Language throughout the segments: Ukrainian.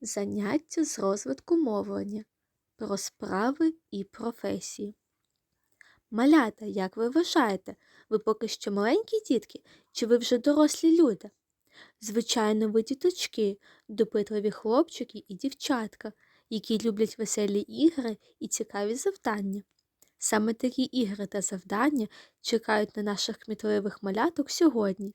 Заняття з розвитку мовлення про справи і професії. Малята, як ви вважаєте, ви поки що маленькі дітки, чи ви вже дорослі люди? Звичайно, ви діточки, допитливі хлопчики і дівчатка, які люблять веселі ігри і цікаві завдання. Саме такі ігри та завдання чекають на наших кмітливих маляток сьогодні.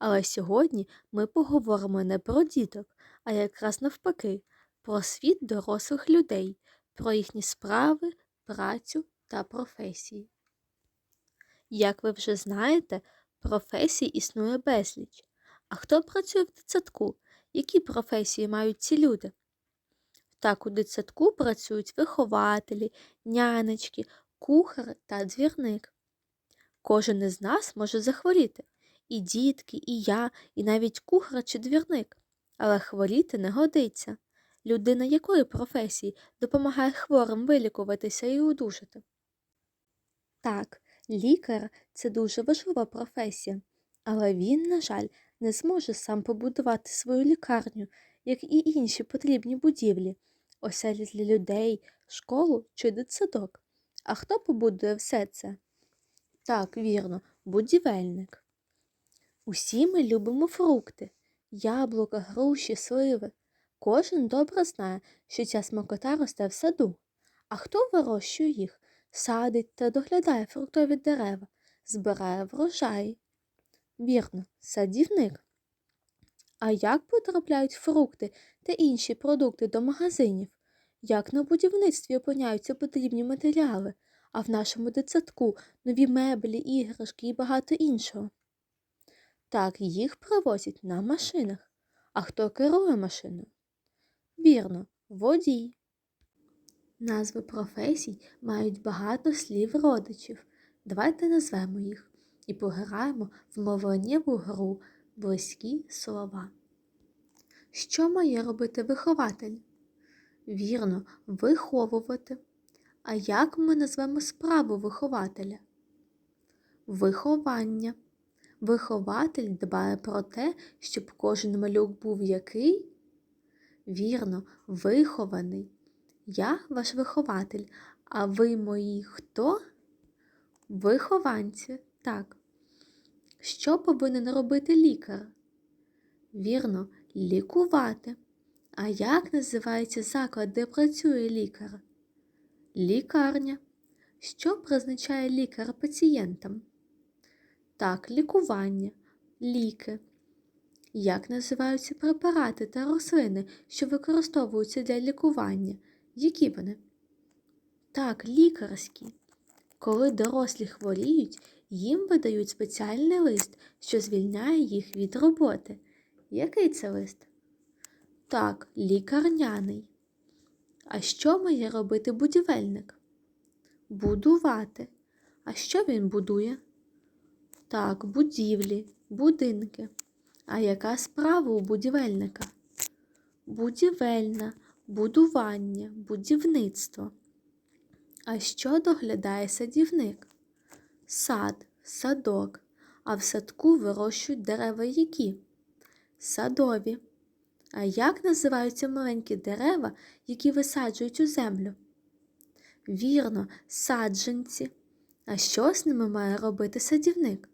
Але сьогодні ми поговоримо не про діток, а якраз навпаки, про світ дорослих людей, про їхні справи, працю та професії. Як ви вже знаєте, професій існує безліч. А хто працює в дитсадку? Які професії мають ці люди? Так, у дитсадку працюють вихователі, нянечки, кухар та двірник. Кожен із нас може захворіти і дітки, і я, і навіть кухар чи двірник. Але хворіти не годиться. Людина якої професії допомагає хворим вилікуватися і одужати? Так, лікар це дуже важлива професія, але він, на жаль, не зможе сам побудувати свою лікарню, як і інші потрібні будівлі, оселі для людей, школу чи дитсадок. А хто побудує все це? Так, вірно, будівельник. Усі ми любимо фрукти, яблука, груші, сливи. Кожен добре знає, що ця смакота росте в саду. А хто вирощує їх, садить та доглядає фруктові дерева, збирає врожай? Вірно, садівник. А як потрапляють фрукти та інші продукти до магазинів? Як на будівництві опиняються потрібні матеріали, а в нашому дитсадку нові меблі, іграшки і багато іншого? Так, їх привозять на машинах. А хто керує машиною? Вірно, водій. Назви професій мають багато слів родичів. Давайте назвемо їх і пограємо в мовленнєву гру близькі слова. Що має робити вихователь? Вірно, виховувати. А як ми назвемо справу вихователя? Виховання. Вихователь дбає про те, щоб кожен малюк був який? Вірно, вихований. Я ваш вихователь, а ви мої хто? Вихованці, так. Що повинен робити лікар? Вірно, лікувати. А як називається заклад, де працює лікар? Лікарня. Що призначає лікар пацієнтам? Так, лікування, ліки. Як називаються препарати та рослини, що використовуються для лікування? Які вони? Так, лікарські. Коли дорослі хворіють, їм видають спеціальний лист, що звільняє їх від роботи. Який це лист? Так, лікарняний. А що має робити будівельник? Будувати. А що він будує? Так, будівлі, будинки. А яка справа у будівельника? Будівельна, будування, будівництво. А що доглядає садівник? Сад, садок. А в садку вирощують дерева які? Садові. А як називаються маленькі дерева, які висаджують у землю? Вірно, саджанці. А що з ними має робити садівник?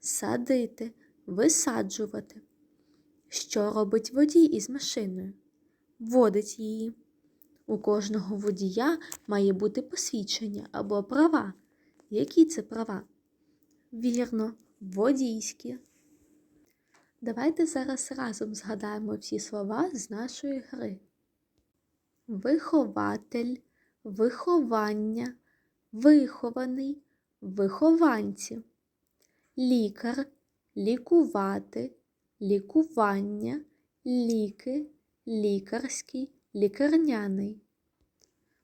Садити, висаджувати. Що робить водій із машиною? Водить її. У кожного водія має бути посвідчення або права. Які це права? Вірно, водійські. Давайте зараз разом згадаємо всі слова з нашої гри. Вихователь, виховання, вихований, вихованці, лікар, лікувати, лікування, ліки, лікарський, лікарняний,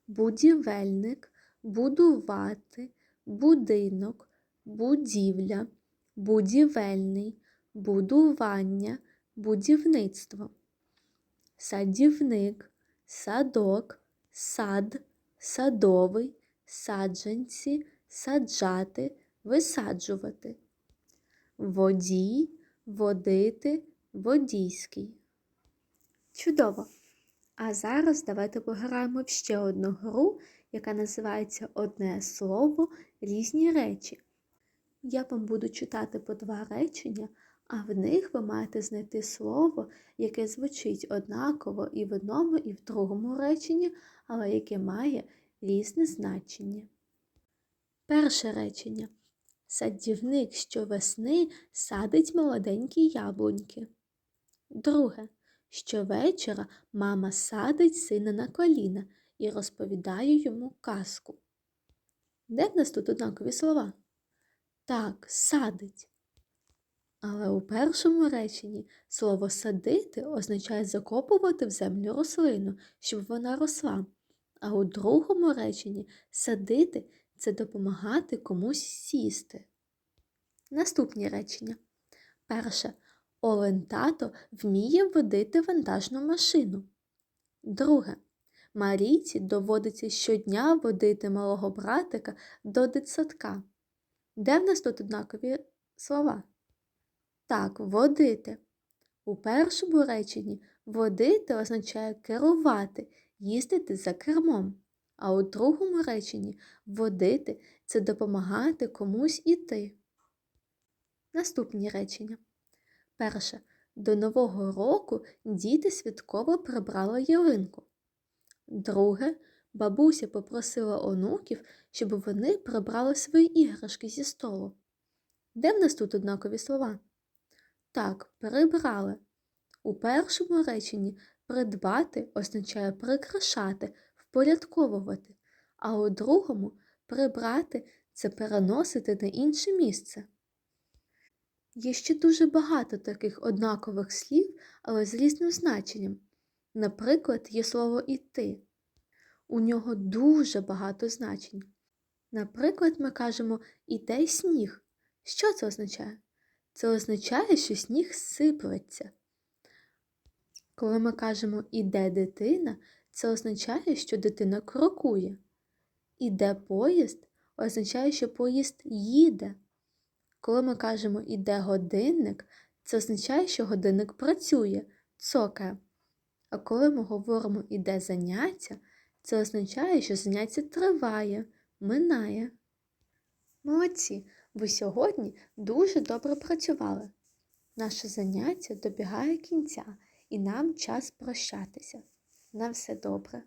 будівельник, будувати, будинок, будівля, будівельний, будування, будівництво, садівник, садок, сад, садовий, саджанці, саджати, висаджувати, водій, водити, водійський. Чудово! А зараз давайте пограємо в ще одну гру, яка називається Одне слово, різні речі. Я вам буду читати по два речення, а в них ви маєте знайти слово, яке звучить однаково і в одному, і в другому реченні, але яке має різне значення. Перше речення. Садівник щовесни садить молоденькі яблуньки. Друге. Щовечора мама садить сина на коліна і розповідає йому казку. Де в нас тут однакові слова? Так, садить. Але у першому реченні слово садити означає закопувати в землю рослину, щоб вона росла. А у другому реченні садити це допомагати комусь сісти. Наступні речення. Перше. Олен тато вміє водити вантажну машину. Друге. Марійці доводиться щодня водити малого братика до дитсадка. Де в нас тут однакові слова? Так, водити. У першому реченні водити означає керувати, їздити за кермом. А у другому реченні водити це допомагати комусь іти. Наступні речення. Перше. До Нового року діти святково прибрали ялинку. Друге. Бабуся попросила онуків, щоб вони прибрали свої іграшки зі столу. Де в нас тут однакові слова? Так, прибрали. У першому реченні придбати означає прикрашати, впорядковувати, а у другому прибрати це переносити на інше місце. Є ще дуже багато таких однакових слів, але з різним значенням. Наприклад, є слово іти. У нього дуже багато значень. Наприклад, ми кажемо іде сніг. Що це означає? Це означає, що сніг сиплеться. Коли ми кажемо іде дитина, це означає, що дитина крокує. Іде поїзд означає, що поїзд їде. Коли ми кажемо іде годинник, це означає, що годинник працює, цокає. А коли ми говоримо іде заняття, це означає, що заняття триває, минає. Молодці, ви сьогодні дуже добре працювали. Наше заняття добігає кінця, і нам час прощатися. На все добре.